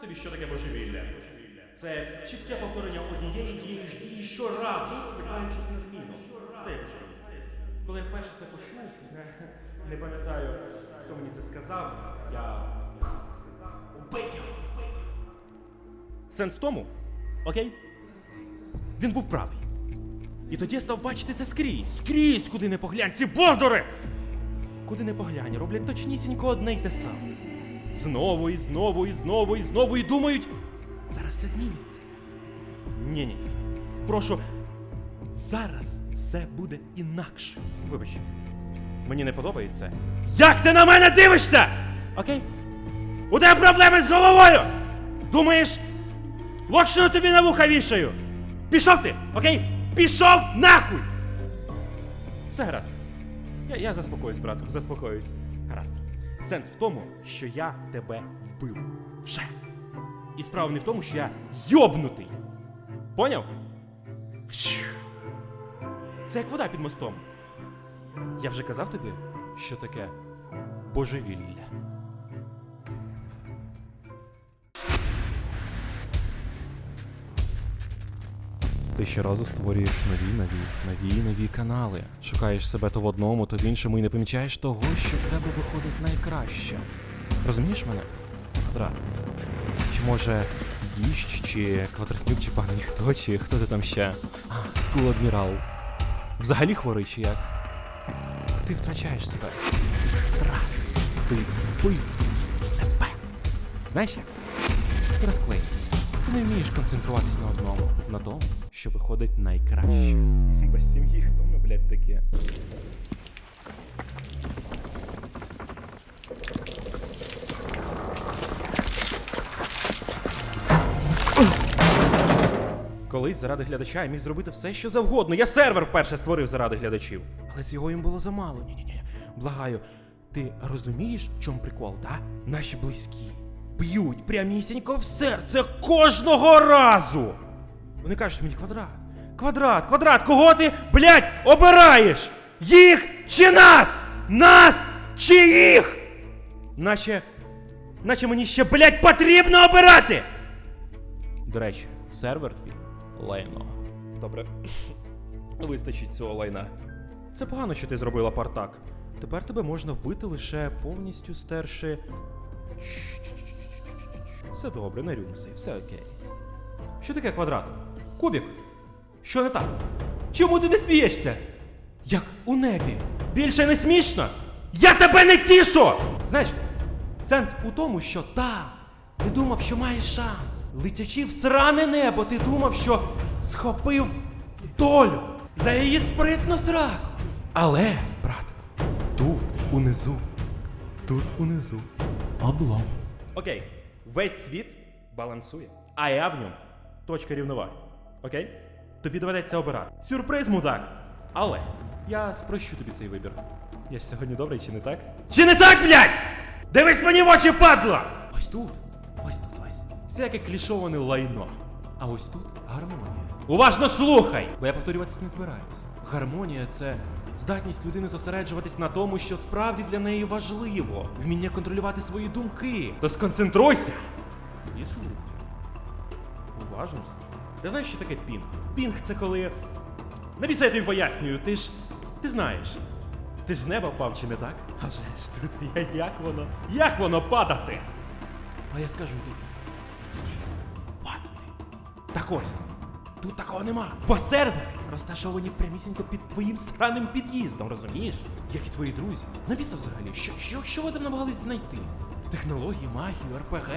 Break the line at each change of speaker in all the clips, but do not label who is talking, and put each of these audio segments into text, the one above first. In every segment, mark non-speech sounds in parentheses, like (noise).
тобі, що таке божевілля? Це чітке повторення однієї тієї ж дії щоразу, сподіваючись на зміну. Це божевілля. Коли я вперше це почув, не пам'ятаю, хто мені це сказав, я. Убий його! Сенс в тому, окей? Він був правий. І тоді я став бачити це скрізь, скрізь, куди не поглянь, ці бовдори! Куди не поглянь, роблять точнісінько одне й те саме. Знову і знову і знову і знову і думають, зараз все зміниться. Ні, ні. Прошу, зараз все буде інакше. Вибач, мені не подобається. Як ти на мене дивишся? Окей? У тебе проблеми з головою! Думаєш, локшину тобі на вуха вішаю! Пішов ти, окей? Пішов нахуй! Все гаразд. Я, я заспокоюсь, братку, заспокоюсь. Гаразд. Сенс в тому, що я тебе вбив. Вже. І справа не в тому, що я йобнутий. Поняв? Це як вода під мостом. Я вже казав тобі, що таке божевілля. Ти щоразу створюєш нові, нові, нові, нові канали. Шукаєш себе то в одному, то в іншому і не помічаєш того, що в тебе виходить найкраще. Розумієш мене? Квадрат. Чи може їщ, чи квадратнюк, чи пан ніхто, чи хто ти там ще? А, скул адмірал. Взагалі хворий чи як? Ти втрачаєш себе. Втрат. Ти вбив себе. Знаєш як? Ти розклеївся. Ти не вмієш концентруватись на одному, на тому, що виходить найкраще. Без сім'ї хто ми, блядь, таке? Колись заради глядача я міг зробити все, що завгодно. Я сервер вперше створив заради глядачів. Але цього їм було замало. Ні-ні-ні. Благаю, ти розумієш, в чому прикол, да? Наші близькі б'ють прямісінько в серце кожного разу. Вони кажуть мені квадрат. Квадрат, квадрат, кого ти, блядь, обираєш? Їх чи нас? Нас чи їх? Наче. Наче мені ще, блядь, потрібно обирати! До речі, сервер твій лайно. Добре. (laughs) Вистачить цього лайна. Це погано, що ти зробила партак. Тепер тебе можна вбити лише повністю стерши. Все добре, не рюмсай, все окей. Що таке квадрат? Кубік? Що не так? Чому ти не смієшся? Як у небі. Більше не смішно? Я тебе не тішу! Знаєш, сенс у тому, що там ти думав, що маєш шанс. Летячи в сране небо, ти думав, що схопив долю за її спритну сраку. Але, братку, тут унизу, тут унизу облом. Окей, весь світ балансує, а я в ньому точка рівноваги. Окей? Тобі доведеться обирати. Сюрприз, мудак! Але я спрощу тобі цей вибір. Я ж сьогодні добрий, чи не так? Чи не так, блядь? Дивись мені в очі, падла! Ось тут, ось тут ось. Всяке клішоване лайно. А ось тут гармонія. Уважно слухай! Бо я повторюватись не збираюсь. Гармонія це здатність людини зосереджуватись на тому, що справді для неї важливо. Вміння контролювати свої думки. То сконцентруйся і слухай. Уважно слухай. Ти знаєш, що таке пінг? Пінг це коли. Навіщо я тобі пояснюю? Ти ж. Ти знаєш. Ти ж з неба впав, чи не так? А вже ж тут я, як воно? Як воно падати? А я скажу тобі. Падати. Так ось. Тут такого нема. Бо сервери розташовані прямісінько під твоїм сраним під'їздом, розумієш? Як і твої друзі. Навіщо взагалі? Що, що, що ви там намагались знайти? Технології, магію, РПГ.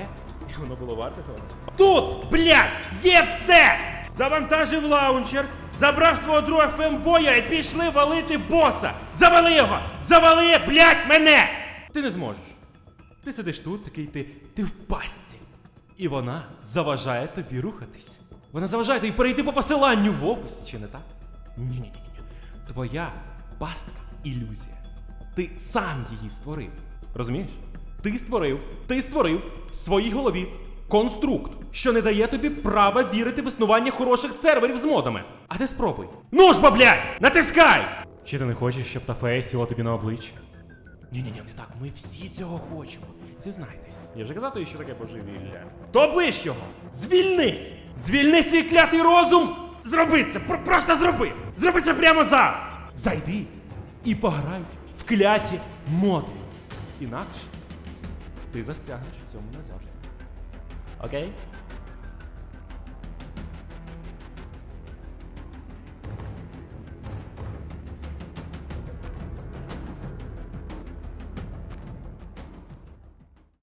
І воно було варте того. Тут, блядь, є все! Завантажив лаунчер, забрав свого друга фембоя і пішли валити боса! Завали його! Завали, блядь, мене! Ти не зможеш. Ти сидиш тут, такий ти, ти в пастці. І вона заважає тобі рухатись. Вона заважає тобі перейти по посиланню в описі, чи не так? Ні-ні-ні. ні Твоя пастка ілюзія. Ти сам її створив. Розумієш? Ти створив, ти створив в своїй голові конструкт, що не дає тобі права вірити в існування хороших серверів з модами. А ти спробуй. Ну ж блядь! Натискай! Чи ти не хочеш, щоб та фея сіла тобі на обличчя? Ні-ні-ні, не так, ми всі цього хочемо. Зізнайтесь. Я вже казав тобі, що таке божевілля. То оближ його! Звільнись! Звільни свій клятий розум! Зроби це! Про- просто зроби! Зроби це прямо зараз! Зайди і пограй в кляті моти. Інакше ти застрягнеш в цьому назавжди. Окей?